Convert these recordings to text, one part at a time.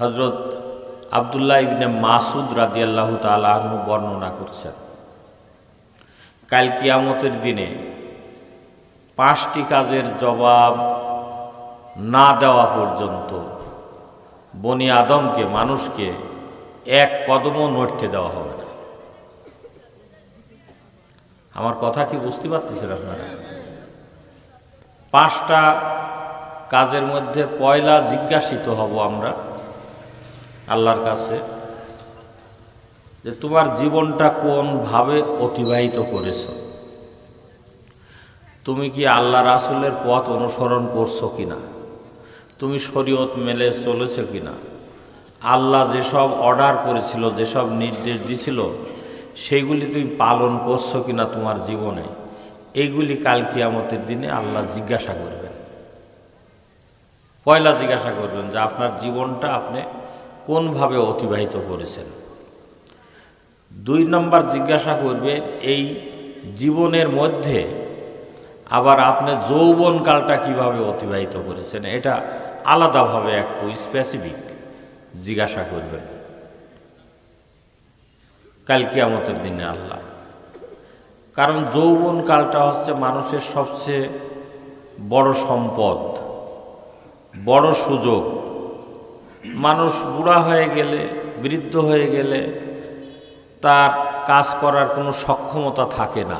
হজরত আবদুল্লাহ ইবনে মাসুদ রাদিয়াল্লাহ তালু বর্ণনা করছেন, কাল কিয়ামতের দিনে পাঁচটি কাজের জবাব না দেওয়া পর্যন্ত বনি আদমকে, মানুষকে এক কদমও নড়তে দেওয়া হবে না। আমার কথা কি বুঝতে পারতেছেন আপনারা? পাঁচটা কাজের মধ্যে পয়লা জিজ্ঞাসিত হব আমরা। আল্লাহর কাছে, যে তোমার জীবনটা কোনভাবে অতিবাহিত করেছ? তুমি কি আল্লাহ রাসুলের পথ অনুসরণ করছ কি না তুমি শরীয়ত মেলে চলেছো কিনা? আল্লাহ যেসব অর্ডার করেছিল, যেসব নির্দেশ দিছিল, সেইগুলি তুমি পালন করছ কিনা তোমার জীবনে? এইগুলি কাল কিয়ামতের দিনে আল্লাহ জিজ্ঞাসা করবেন। পয়লা জিজ্ঞাসা করবেন যে আপনার জীবনটা আপনি কোনভাবে অতিবাহিত করেছেন? দুই নম্বর জিজ্ঞাসা করবে, এই জীবনের মধ্যে আবার আপনি যৌবনকালটা কীভাবে অতিবাহিত করেছেন? এটা আলাদাভাবে একটু স্পেসিফিক জিজ্ঞাসা করবেন। কাল কিয়ামতের দিনে আল্লাহ। কারণ যৌবনকালটা হচ্ছে মানুষের সবচেয়ে বড় সম্পদ, বড় সুযোগ। মানুষ বুড়া হয়ে গেলে, বৃদ্ধ হয়ে গেলে তার কাজ করার কোনো সক্ষমতা থাকে না।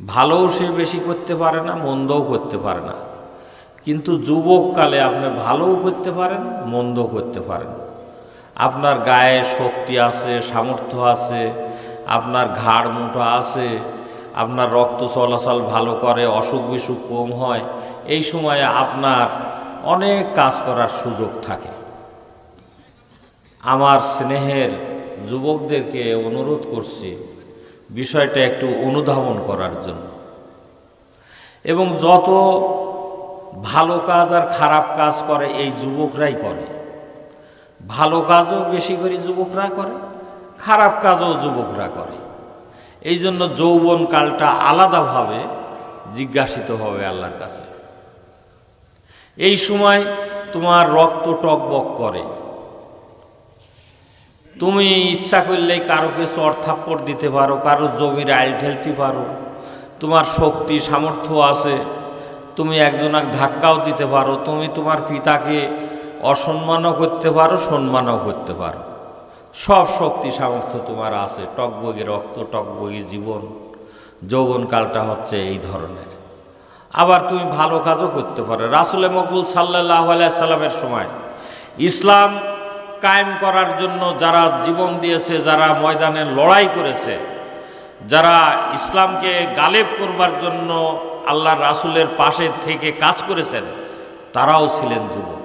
ভালোও সে বেশি করতে পারে না, মন্দও করতে পারে না। কিন্তু যুবককালে আপনি ভালোও করতে পারেন, মন্দও করতে পারেন। আপনার গায়ে শক্তি আছে, সামর্থ্য আছে, আপনার ঘাড় মুঠো আছে, আপনার রক্ত চলাচল ভালো করে অসুখ বিসুখ কম হয়, এই সময়ে আপনার অনেক কাজ করার সুযোগ থাকে। আমার স্নেহের যুবকদেরকে অনুরোধ করছি বিষয়টা একটু অনুধাবন করার জন্য। এবং যত ভালো কাজ আর খারাপ কাজ করে এই যুবকরাই করে। ভালো কাজও বেশি করে যুবকরা করে, খারাপ কাজও যুবকরা করে। এই জন্য যৌবন কালটা আলাদাভাবে জিজ্ঞাসিত হবে আল্লাহর কাছে। এই সময় তোমার রক্ত টকবক করে। তুমি ইচ্ছা করলেই কারোকে চর থাপ্পড় দিতে পারো কারও জমির আইল ঠেলতে পারো। তোমার শক্তি সামর্থ্য আছে, তুমি একজনাক ধাক্কাও দিতে পারো। তুমি তোমার পিতাকে অসম্মানও করতে পারো, সম্মানও করতে পারো। সব শক্তি সামর্থ্য তোমার আছে, টকবগি রক্ত, টকবগি জীবন। যৌবনকালটা হচ্ছে এই ধরনের। আবার তুমি ভালো কাজও করতে পারো। রাসুলে মকবুল সাল্লাহ আলাইসাল্লামের সময় ইসলাম কায়েম করার জন্য যারা জীবন দিয়েছে, যারা ময়দানে লড়াই করেছে, যারা ইসলামকে গালেব করবার জন্য আল্লাহ রাসুলের পাশে থেকে কাজ করেছেন, তারাও ছিলেন যুবক।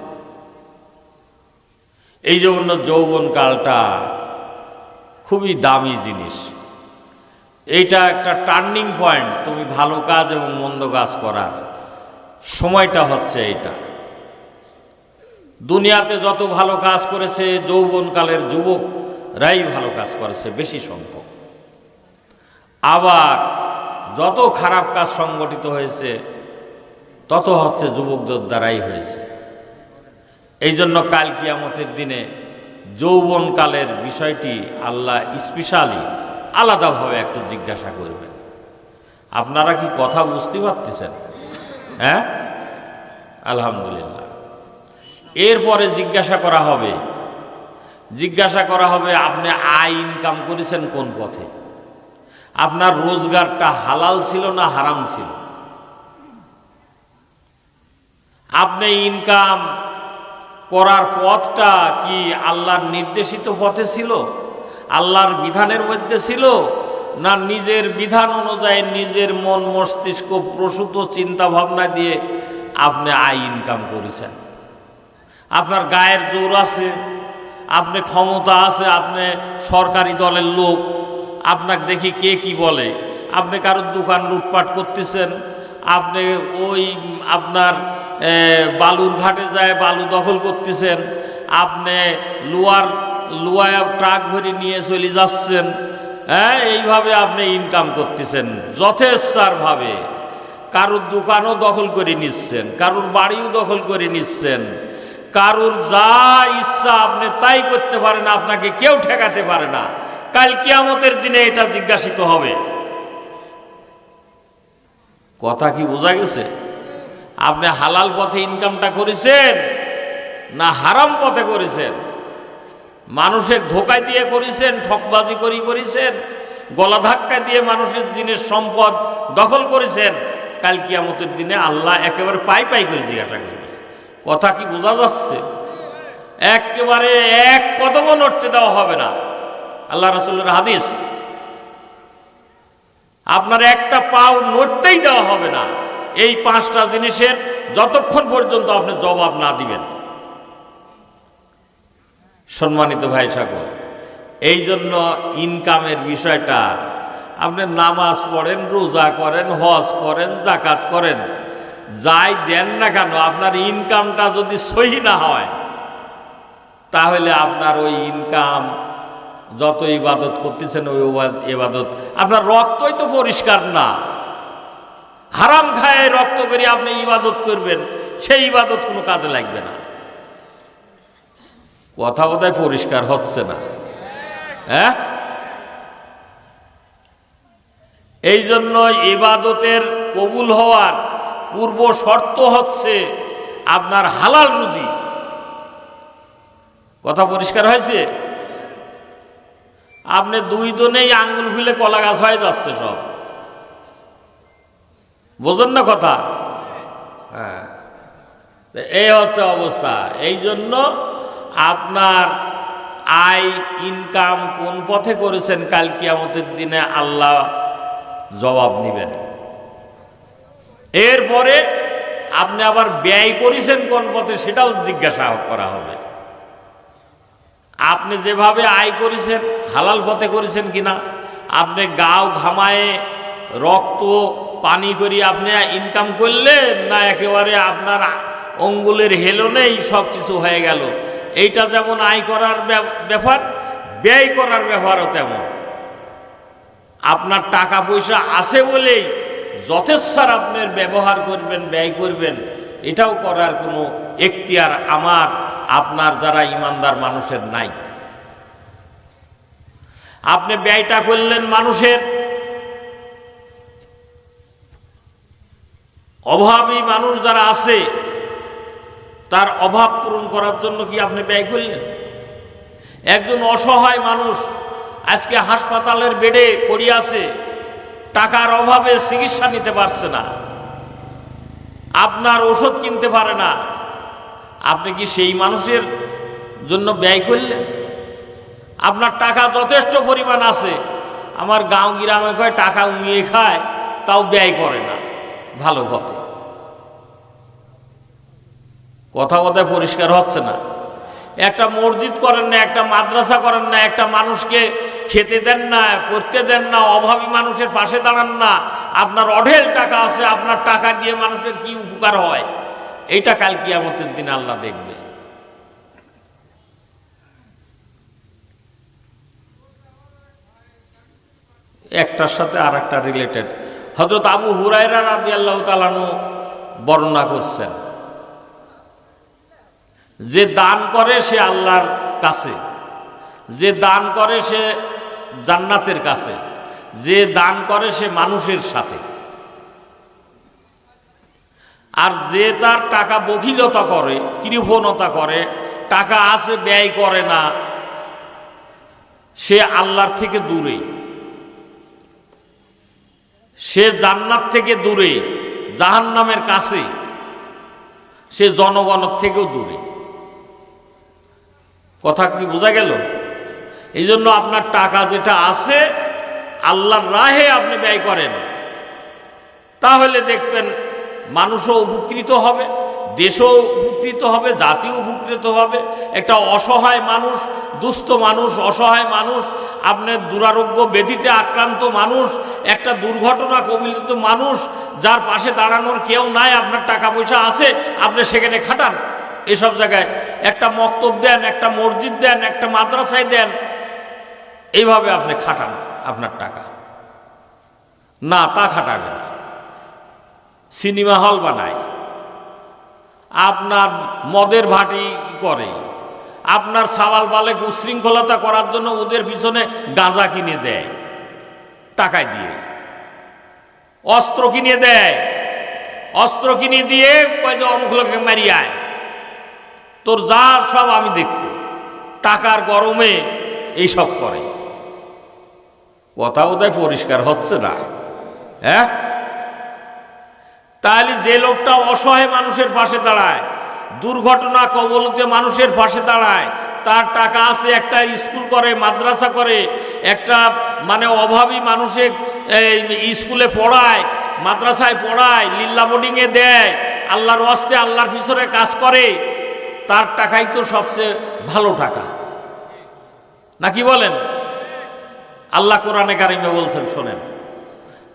এই জন্য যৌবনকালটা খুবই দামি জিনিস। এইটা একটা টার্নিং পয়েন্ট তুমি ভালো কাজ এবং মন্দ কাজ করার। সময়টা হচ্ছে এইটা। দুনিয়াতে যত ভালো কাজ করেছে যৌবনকালের যুবকরাই ভালো কাজ করেছে, বেশি সংখ্যক। আবার যত খারাপ কাজ সংগঠিত হয়েছে, তত হচ্ছে যুবকদের দ্বারাই হয়েছে। এই জন্য কাল কিয়ামতের দিনে যৌবনকালের বিষয়টি আল্লাহ স্পেশালি আলাদাভাবে একটু জিজ্ঞাসা করবেন। আপনারা কি কথা বুঝতে পারতেছেন? হ্যাঁ? আলহামদুলিল্লাহ। এরপরে জিজ্ঞাসা করা হবে। জিজ্ঞাসা করা হবে, আপনি আয় ইনকাম করেছেন কোন পথে? আপনার রোজগারটা হালাল ছিল না হারাম ছিল? আপনি ইনকাম করার পথটা কি আল্লাহর নির্দেশিত পথে ছিল? আল্লাহর বিধানের মধ্যে ছিল না নিজের বিধান অনুযায়ী নিজের মন, মস্তিষ্ক প্রসূত চিন্তা ভাবনা দিয়ে আপনি আয় ইনকাম করেছেন। আপনার গায়ের জোর আছে, আপনি ক্ষমতা আছে, আপনি সরকারি দলের লোক, আপনাকে দেখি কে কি বলে, আপনি কারোর দোকান লুটপাট করতেছেন, আপনি ওই আপনার বালুর ঘাটে যায় বালু দখল করতেছেন, আপনি লোয়ার লোয়া ট্রাক ভরে নিয়ে চলে যাচ্ছেন। হ্যাঁ এইভাবে আপনি ইনকাম করতেছেন যথেচ্ছারভাবে কারুর দোকানও দখল করে নিচ্ছেন, কারুর বাড়িও দখল করে নিচ্ছেন। কারুর যা ইচ্ছা আপনি তাই করতে পারেন, আপনাকে কেউ ঠেকাতে পারে না। কাল কিয়ামতের দিনে এটা জিজ্ঞাসিত হবে। কথা কি বোঝা গেছে? আপনি হালাল পথে ইনকামটা করেছেন না হারাম পথে করেছেন? মানুষের ধোকায় দিয়ে করেছেন, ঠকবাজি করি করেছেন, গলা ধাক্কা দিয়ে মানুষের জিনিস, সম্পদ দখল করেছেন, কাল কিয়ামতের দিনে আল্লাহ একেবারে পাই পাই করে জিজ্ঞাসা করবে। কথা কি বোঝা যাচ্ছে? একেবারে এক কদমও নড়তে দেওয়া হবে না। আল্লাহ রসুল্লের হাদিস, আপনার একটা পাও নড়তেই দেওয়া হবে না। এই পাঁচটা জিনিসের যতক্ষণ পর্যন্ত আপনি জবাব না দিবেন। সম্মানিত ভাই ঠাকুর এই জন্য ইনকামের বিষয়টা, আপনি নামাজ পড়েন, রোজা করেন, হজ করেন জাকাত করেন, যাই দেন না কেন, আপনার ইনকামটা যদি সহি না হয়, তাহলে আপনার ওই ইনকাম যত ইবাদত করতেছেন, ওই ইবাদত, আপনার রক্তই তো পরিষ্কার না। হারাম খায় রক্ত করে আপনি ইবাদত করবেন, সেই ইবাদত কোনো কাজে লাগবে না। কথা বোধহয় পরিষ্কার হচ্ছে না। হ্যাঁ? এই জন্য ইবাদতের কবুল হওয়ার পূর্ব শর্ত হচ্ছে আপনার হালাল রুজি। কথা পরিষ্কার হয়েছে? আপনি দুই দনেই আঙ্গুল ফুলে কলা গাছ হয়ে যাচ্ছে সব। বোঝেন না কথা? হ্যাঁ। এই হচ্ছে অবস্থা। এই জন্য আপনার আয় ইনকাম কোন পথে করেছেন, কাল কিয়ামতের দিনে আল্লাহ জবাব নেবেন। এরপরে আপনি আবার ব্যয় করেছেন কোন পথে, সেটাও জিজ্ঞাসা করা হবে। আপনি যেভাবে আয় করেছেন, হালাল পথে করেছেন কিনা, আপনি গাও ঘামায়ে রক্ত, পানি করি আপনি ইনকাম করলেন, না একেবারে আপনার অঙ্গুলের হেলনেই সব কিছু হয়ে গেল। এইটা যেমন আয় করার ব্যাপ- ব্যাপার, ব্যয় করার ব্যাপারও তেমন। আপনার টাকা পয়সা আছে বলেই যথেচ্ছার আপনার ব্যবহার করবেন, ব্যয় করবেন, এটাও করার কোনো এখতিয়ার আমার, আপনার যারা ইমানদার মানুষের নাই। আপনি ব্যয়টা করলেন মানুষের। অভাবী মানুষ যারা আছে তার অভাব পূরণ করার জন্য কি আপনি ব্যয় করলেন? একজন অসহায় মানুষ আজকে হাসপাতালের বেডে পড়ে আছে, টাকার অভাবে চিকিৎসা নিতে পারছে না, আপনার ওষুধ কিনতে পারে না, আপনি কি সেই মানুষের জন্য ব্যয় করলেন? আপনার টাকা যথেষ্ট পরিমাণ আছে, আমার গাঁও গ্রামে কয় টাকা উমিয়ে খায়, তাও ব্যয় করে না, ভালো পথে। কথা কথায় পরিষ্কার হচ্ছে না। একটা মসজিদ করেন না, একটা মাদ্রাসা করেন না, একটা মানুষকে খেতে দেন না, পড়তে দেন না, অভাবী মানুষের পাশে দাঁড়ান না, আপনার অঢেল টাকা আছে, আপনার টাকা দিয়ে মানুষের কি উপকার হয়? এইটা কাল কিয়ামতের দিন আল্লাহ দেখবে। একটার সাথে আর একটা রিলেটেড হজরত আবু হুরায়রা রাদি আল্লাহ তালানু বর্ণনা করছেন। যে দান করে সে আল্লাহর কাছে, যে দান করে সে জান্নাতের কাছে, যে দান করে সে মানুষের সাথে। আর যে তার টাকা বকিলতা করে, কৃপণতা করে, টাকা আছে, ব্যয় করে না, সে আল্লাহর থেকে দূরে। সে জান্নাত থেকে দূরে, জাহান্নামের কাছে, সে জনগণের থেকেও দূরে। কথা কি বোঝা গেল? এই জন্য আপনার টাকা যেটা আছে, আল্লাহর রাহে আপনি ব্যয় করেন। তাহলে দেখবেন মানুষও উপকৃত হবে, দেশও উপকৃত হবে, জাতিও উপকৃত হবে। একটা অসহায় মানুষ, দুস্থ মানুষ, অসহায় মানুষ, আপনার দুরারোগ্য ব্যাধিতে আক্রান্ত মানুষ, একটা দুর্ঘটনা কবিলিত মানুষ, যার পাশে দাঁড়ানোর কেউ নাই, আপনার টাকা পয়সা আছে, আপনি সেখানে খাটান। এসব জায়গায় একটা মক্তব দেন, একটা মসজিদ দেন, একটা মাদ্রাসায় দেন, এইভাবে আপনি খাটান আপনার টাকা। না, তা খাটাবে না। সিনেমা হল বানায়। আপনার মদের ভাটি করে। আপনার সাওয়াল বালেক উশৃঙ্খলতা করার জন্য ওদের পিছনে গাঁজা কিনে দেয়, টাকায় দিয়ে। অস্ত্র কিনে দেয়। অস্ত্র কিনে দিয়ে কয় যে অমুক লোকে মারি আয় তোর যা সব আমি দেখব। টাকার গরমে এইসব করে। কথা বোধহয় পরিষ্কার হচ্ছে না। হ্যাঁ? তাহলে যে লোকটা অসহায় মানুষের পাশে দাঁড়ায় দুর্ঘটনা কবলতে মানুষের পাশে দাঁড়ায় তার টাকা আছে একটা স্কুল করে মাদ্রাসা করে একটা মানে অভাবী মানুষে এই, স্কুলে পড়ায় মাদ্রাসায় পড়ায় লিল্লা বোর্ডিংয়ে দেয় আল্লাহর ওয়াস্তে আল্লাহর পিছনে কাজ করে তার টাকাই তো সবচেয়ে ভালো টাকা। নাকি বলেন? আল্লাহ কোরআনে কারিমে বলছেন, শোনেন।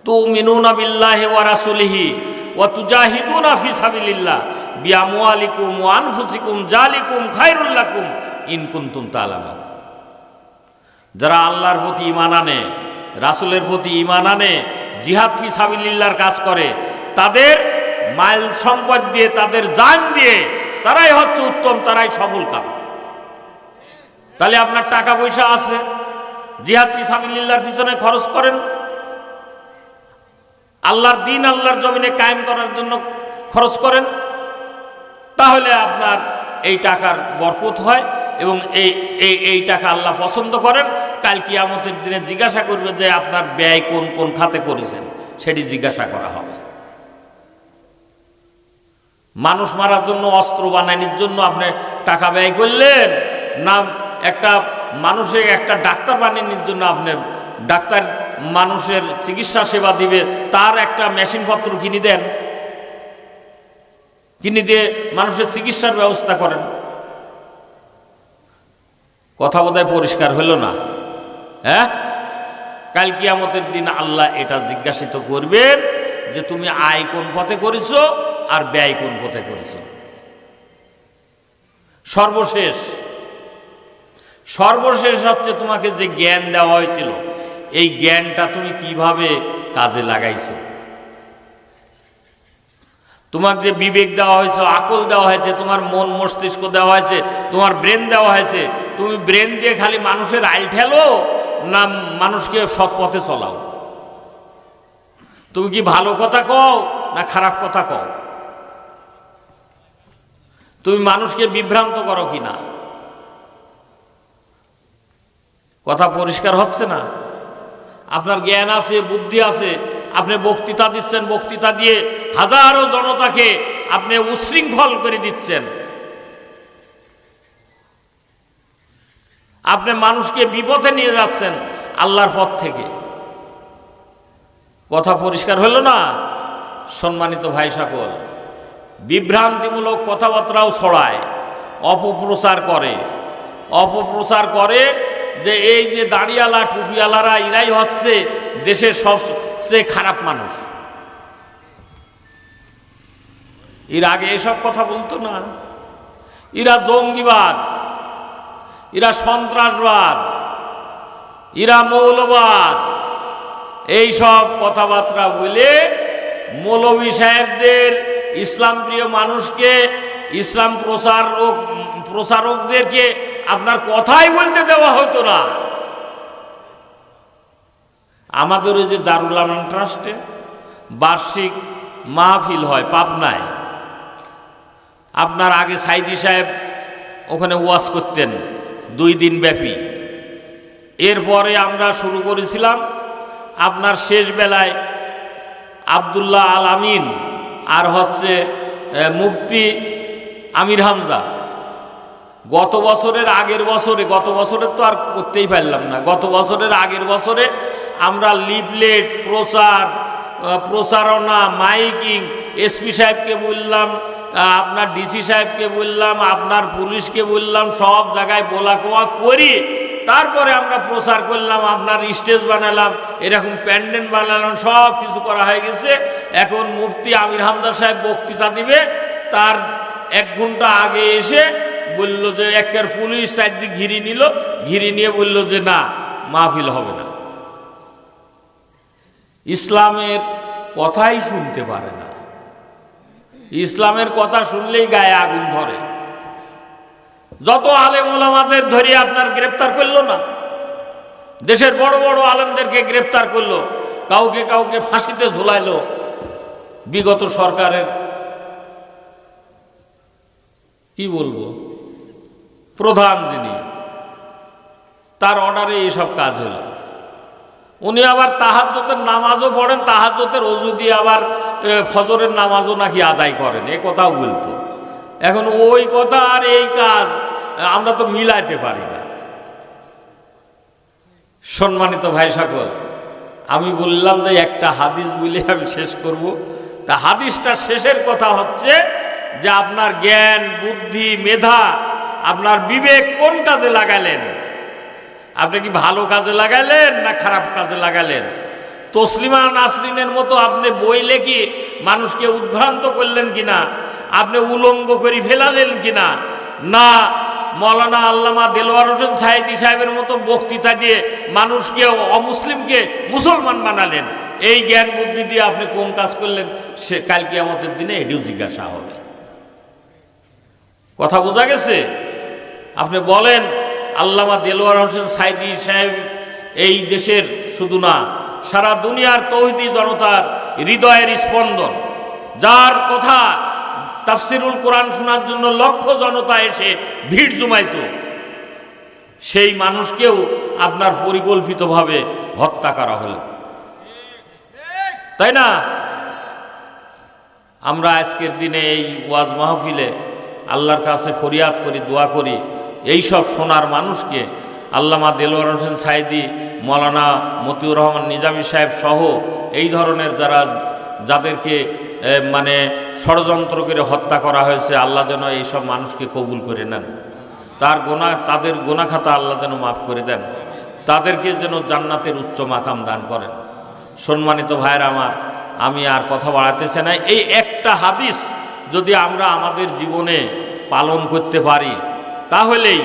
তু মিনুনা বিল্লাহি ওয়া রাসূলিহি ওয়া তুজাহিদুনা ফি সাবিলিল্লাহ। বিআমওয়ালিকুম ওয়া আনফুসিকুম জালিকুম খায়রুল লাকুম ইন কুনতুম তা'লামুন। যারা আল্লাহর প্রতি ঈমান আনে, রাসূলের প্রতি ঈমান আনে, জিহাদ ফি সাবিলিল্লাহর কাজ করে, তাদের মাইল সম্পদ দিয়ে, তাদের জান দিয়ে তারাই হচ্ছে উত্তম, তারাই সফল কাম। তাহলে আপনার টাকা পয়সা আছে, জিহাদ ফি সাবিলিল্লাহর পিছনে খরচ করেন? আল্লাহর দিন আল্লাহর জমিনে কায়েম করার জন্য খরচ করেন? তাহলে আপনার এই টাকার বরকত হয় এবং এই এই এই টাকা আল্লাহ পছন্দ করেন। কাল কি কিয়ামতের দিনে জিজ্ঞাসা করবে যে আপনার ব্যয় কোন কোন খাতে করেছেন? সেটি জিজ্ঞাসা করা হবে। মানুষ মারার জন্য, অস্ত্র বানানোর জন্য আপনি টাকা ব্যয় করলেন, না একটা মানুষের একটা ডাক্তার বানানোর জন্য আপনি ডাক্তার মানুষের চিকিৎসা সেবা দিবে, তার একটা মেশিনপত্র কিনে দেন, কিনে দিয়ে মানুষের চিকিৎসার ব্যবস্থা করেন। কথা বোধহয় পরিষ্কার হলো না? হ্যাঁ? কাল কিয়ামতের দিন আল্লাহ এটা জিজ্ঞাসিত করবেন যে, তুমি আয় কোন পথে করেছ? আর ব্যয় কোন পথে করেছ? সর্বশেষ সর্বশেষ হচ্ছে তোমাকে যে জ্ঞান দেওয়া হয়েছিল, এই জ্ঞানটা তুমি কীভাবে কাজে লাগাইছো? তোমার যে বিবেক দেওয়া হয়েছে, আকল দেওয়া হয়েছে, তোমার মন মস্তিষ্ক দেওয়া হয়েছে, তোমার ব্রেন দেওয়া হয়েছে, তুমি ব্রেন দিয়ে খালি মানুষের আইল ঠেলো না মানুষকে সৎ পথে চলাও? তুমি কি ভালো কথা কও না খারাপ কথা কও? তুমি মানুষকে বিভ্রান্ত করো কি না কথা পরিষ্কার হচ্ছে না? আপনার জ্ঞান আছে, বুদ্ধি আছে, আপনি বক্তৃতা দিচ্ছেন, বক্তৃতা দিয়ে হাজারো জনতাকে আপনি উশৃঙ্খল করে দিচ্ছেন। আপনি মানুষকে বিপথে নিয়ে যাচ্ছেন আল্লাহর পথ থেকে। কথা পরিষ্কার হলো না? সম্মানিত ভাই সকল বিভ্রান্তিমূলক কথাবার্তাও ছড়ায়, অপপ্রচার করে। অপপ্রচার করে যে এই যে দাঁড়িয়ালা, টুপিওয়ালারা, এরাই হচ্ছে দেশের সবচেয়ে খারাপ মানুষ। এর আগে এসব কথা বলতো না। এরা জঙ্গিবাদ, এরা সন্ত্রাসবাদ, এরা মৌলবাদ। এইসব কথাবার্তা বলে মৌলভী সাহেবদের ইসলাম প্রিয় মানুষকে, ইসলাম প্রচারক প্রচারকদেরকে আপনার কথাই বলতে দেওয়া হতো না। আমাদের ওই যে দারুল আমান ট্রাস্টে বার্ষিক মাহফিল হয় পাবনায়। আপনার আগে সাইদি সাহেব ওখানে ওয়াজ করতেন, দুই দিন ব্যাপী। এরপরে আমরা শুরু করেছিলাম আপনার শেষ বেলায় আবদুল্লাহ আল আমিন আর হচ্ছে মুফতি আমির হামজা। গত বছরের আগের বছরে, গত বছরের তো আর করতেই পারলাম না। গত বছরের আগের বছরে আমরা লিফলেট, প্রচার প্রচারণা, মাইকিং, এসপি সাহেবকে বললাম আপনার ডিসি সাহেবকে বললাম, আপনার পুলিশকে বললাম, সব জায়গায় বলা কোয়া করি তারপরে আমরা প্রচার করলাম, আপনার স্টেজ বানালাম, এরকম প্যান্ডেল বানালাম, সব কিছু করা হয়ে গেছে। এখন মুফতি আমির হামদার সাহেব বক্তৃতা দিবে। তার এক ঘণ্টা আগে এসে বলল যে, একের পুলিশ চারদিক ঘিরি নিল, ঘিরি নিয়ে বলল যে, না, মাহফিল হবে না। ইসলামের কথাই শুনতে পারে না। ইসলামের কথা শুনলেই গায়ে আগুন ধরে। যত আলেম ওলামাদের ধরে আপনার গ্রেপ্তার করল না, দেশের বড় বড় আলেমদেরকে গ্রেপ্তার করল, কাউকে কাউকে ফাঁসিতে ঝুলাইলো, বিগত সরকারের, কি বলব, প্রধান যিনি, তার অর্ডারে এইসব কাজ হলো। উনি আবার তাহাজ্যতের নামাজও পড়েন তাহাজ্যতের অজু দিয়ে আবার ফজরের নামাজও নাকি আদায় করেন, এ কথাও বলতো। এখন ওই কথা আর এই কাজ আমরা তো মিলাইতে পারি না। সম্মানিত ভাই সকল, আমি বললাম যে একটা হাদিস বলে আমি শেষ করব। তা হাদিসটা শেষের কথা হচ্ছে যে আপনার জ্ঞান, বুদ্ধি, মেধা, আপনার বিবেক কোন কাজে লাগালেন? আপনি কি ভালো কাজে লাগালেন না খারাপ কাজে লাগালেন? তসলিমা নাসরিনের মতো আপনি বই লেখি মানুষকে উদ্ভ্রান্ত করলেন কিনা? আপনি উলঙ্গ করে ফেলালেন কিনা? না মৌলানা আল্লামা দেলোয়ার হোসেন সাইদি সাহেবের মতো বক্তৃতা দিয়ে মানুষকে, অমুসলিমকে মুসলমান বানালেন। এই জ্ঞান বুদ্ধি দিয়ে আপনি কোন কাজ করলেন, সে কালকে আমাদের দিনে এটিও জিজ্ঞাসা হবে। কথা বোঝা গেছে? আপনি বলেন, আল্লামা দেলোয়ার হোসেন সাইদি সাহেব এই দেশের শুধু না, সারা দুনিয়ার তৌহিদি জনতার হৃদয়ের স্পন্দন। যার কথা তাফসিরুল কোরআন শোনার জন্য লক্ষ জনতা এসে ভিড় জমাইত। সেই মানুষকেও আপনার পরিকল্পিতভাবে হত্যা করা হলো। তাই না? আমরা আজকের দিনে এই ওয়াজ মাহফিলে আল্লাহর কাছে ফরিয়াদ করি, দোয়া করি। এই সব সোনার মানুষকে আল্লামা দেলোয়ার হোসেন সাইদি, মৌলানা মতিউর রহমান নিজামী সাহেব সহ এই ধরনের যারা, যাদেরকে মানে ষড়যন্ত্র করে হত্যা করা হয়েছে, আল্লাহ যেন এইসব মানুষকে কবুল করে নেন। তার গোনা, তাদের গোনা খাতা আল্লাহ যেন মাফ করে দেন। তাদেরকে যেন জান্নাতের উচ্চ মাকাম দান করেন। সম্মানিত ভাইয়ের আমার, আমি আর কথা বাড়াতে চাই না। এই একটা হাদিস যদি আমরা আমাদের জীবনে পালন করতে পারি, তাহলেই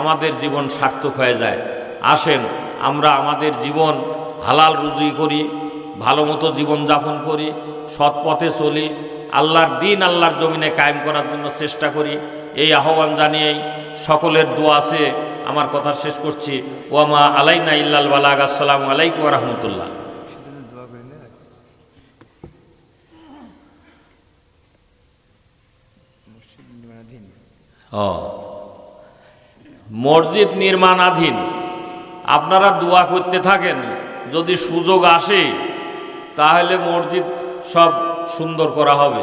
আমাদের জীবন সার্থক হয়ে যায়। আসেন, আমরা আমাদের জীবন হালাল রুজি করি ভালো মতো জীবনযাপন করি, সৎ পথে চলি, আল্লাহর দিন আল্লাহর জমিনে কায়েম করার জন্য চেষ্টা করি। এই আহ্বান জানিয়েই সকলের দোয়া আছে। আমার কথা শেষ করছি। ওয়ামা আলাইনা ইল্লাল বালাগ। আসসালামু আলাইকুম রহমতুল্লাহ। ও। মসজিদ নির্মাণাধীন। আপনারা দোয়া করতে থাকেন। যদি সুযোগ আসে তাহলে মসজিদ সব সুন্দর করা হবে।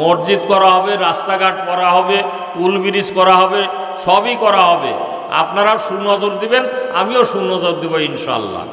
মসজিদ করা হবে, রাস্তাঘাট করা হবে, পুল ব্রিজ করা হবে, সবই করা হবে। আপনারা সুনজর দিবেন, আমিও সুনজর দেব ইনশাল্লাহ